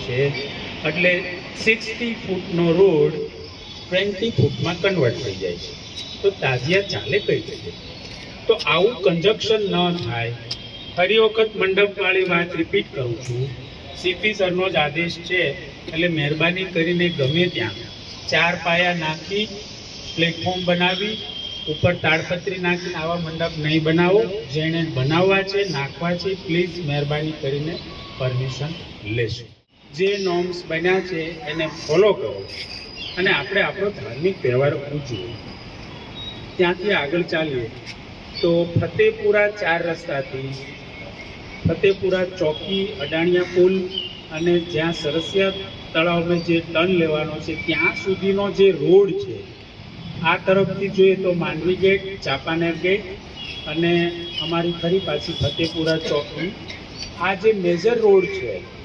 છે. એટલે સિક્સટી ફૂટનો રોડ ટ્વેન્ટી ફૂટમાં કન્વર્ટ થઈ જાય છે. તો તાજિયા ચાલે કઈ રીતે? તો આવું કન્જક્શન ન થાય. ફરી વખત મંડપવાળી વાત રિપીટ કરું છું. સીપી સરનો જ આદેશ છે. એટલે મહેરબાની કરીને ગમે ત્યાં ચાર પાયા નાખી પ્લેટફોર્મ બનાવી, ઉપર તાડપત્રી નાખીને આવા મંડપ નહીં બનાવો. જેણે બનાવવા છે, નાખવા છે પ્લીઝ મહેરબાની કરીને પરમિશન લેશો. જે નોર્મ્સ બન્યા છે એને ફોલો કરો. અને આપણે આપણો ધાર્મિક તહેવાર ઉજવો. ત્યાંથી આગળ ચાલીએ. તો ફતેપુરા ચાર રસ્તાથી ફતેપુરા ચોકી, અડાણિયા પુલ અને જ્યાં સરસિયા તળાવને જે ટર્ન લેવાનો છે, ત્યાં સુધીનો જે રોડ છે, આ તરફથી જોઈએ તો માંડવી ગેટ, ચાપાનેર ગેટ અને અમારી ફરી પાછી ફતેપુરા ચોકી. આ જે મેજર રોડ છે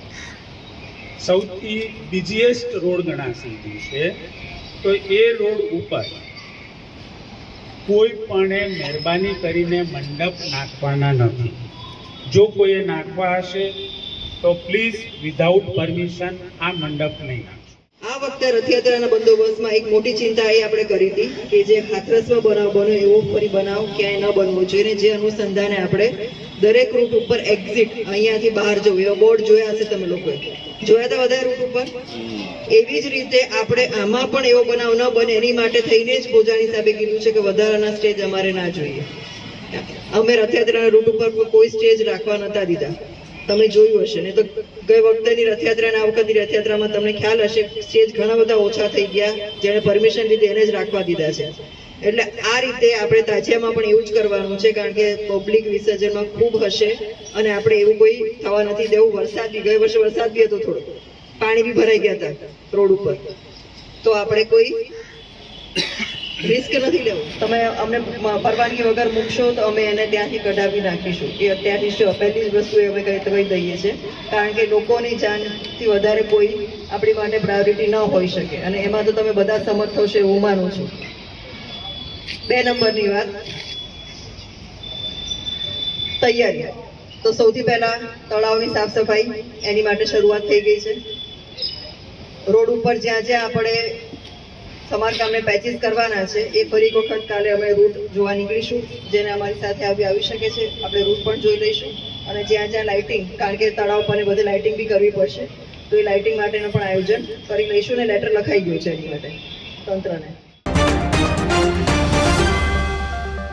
સૌથી બિઝીએસ્ટ રોડ ગણાશે છે, તો એ રોડ ઉપર કોઈ પણ મહેરબાની કરીને મંડપ નાખવાના નથી. જો કોઈએ નાખવા હશે, તો પ્લીઝ વિધાઉટ પરમિશન આ મંડપ નહીં. આ વખતે રથયાત્રાના બંદોબસ્તમાં એક મોટી ચિંતા એ આપણે કરી હતી કે જે હાથરસમાં બનાવ બન્યો એવો ફરી બનાવ ક્યાંય ન બનવો જોઈએ જે અનુસંધાને આપણે દરેક રૂટ ઉપર એક્ઝિટ અહીંયાથી બહાર જવું. એવા બોર્ડ જોયા હશે તમે લોકોએ. જોયા હતા બધા રૂટ ઉપર? એવી જ રીતે આપણે આમાં પણ એવો બનાવ ન બને. એની માટે થઈને જ પોજાની સાહેબે કીધું છે કે વધારાના સ્ટેજ અમારે ના જોઈએ. અમે રથયાત્રાના રૂટ ઉપર કોઈ સ્ટેજ રાખવા નતા દીધા. તમે જોયું હશે. ને તો ગઈ વખતેની રથયાત્રા અને આ વખતની રથયાત્રામાં તમને ખ્યાલ હશે સ્ટેજ ઘણા બધા ઓછા થઈ ગયા. જેણે પરમિશન લીધી એને જ રાખવા દીધા છે. એટલે આ રીતે આપણે તાજિયામાં પણ એવું જ કરવાનું છે, કારણ કે પબ્લિક વિસર્જનમાં ખૂબ હશે અને આપણે એવું કોઈ થવા નથી દેવું. વરસાદ બી, ગઈ વર્ષે વરસાદ બી હતો થોડો પાણી બી ભરાઈ ગયા હતા રોડ ઉપર. તો આપણે કોઈ રિસ્ક નથી લેવું. તમે અમને પરવાનગી વગર મૂકશો તો અમે એને ત્યાંથી કઢાવી નાખીશું. એ અત્યારની પહેલી જ વસ્તુ એ અમે કહી દઈએ છીએ. કારણ કે લોકોની જાનથી વધારે કોઈ આપણી માટે પ્રાયોરિટી ન હોઈ શકે. અને એમાં તો તમે બધા સમર્થ થશો એવું માનું છું. બે નંબરની વાત. તૈયારી. તો સૌથી પહેલાં તળાવની સાફ સફાઈ, એની માટે શરૂઆત થઈ ગઈ છે. રોડ ઉપર જ્યાં જ્યાં આપણે સમારકામને પેચીસ કરવાના છે. એ ફરી વખત કાલે અમે રૂટ જોવા નીકળીશું, જેને અમારી સાથે આવી આવી શકે છે. આપણે રૂટ પણ જોઈ લઈશું. અને જ્યાં જ્યાં લાઇટિંગ કારણ કે તળાવ પર બધે લાઇટિંગ બી કરવી પડશે. તો એ લાઇટિંગ માટેનું પણ આયોજન કરી લઈશું ને લેટર લખાઈ ગયું છે એની માટે તંત્રને.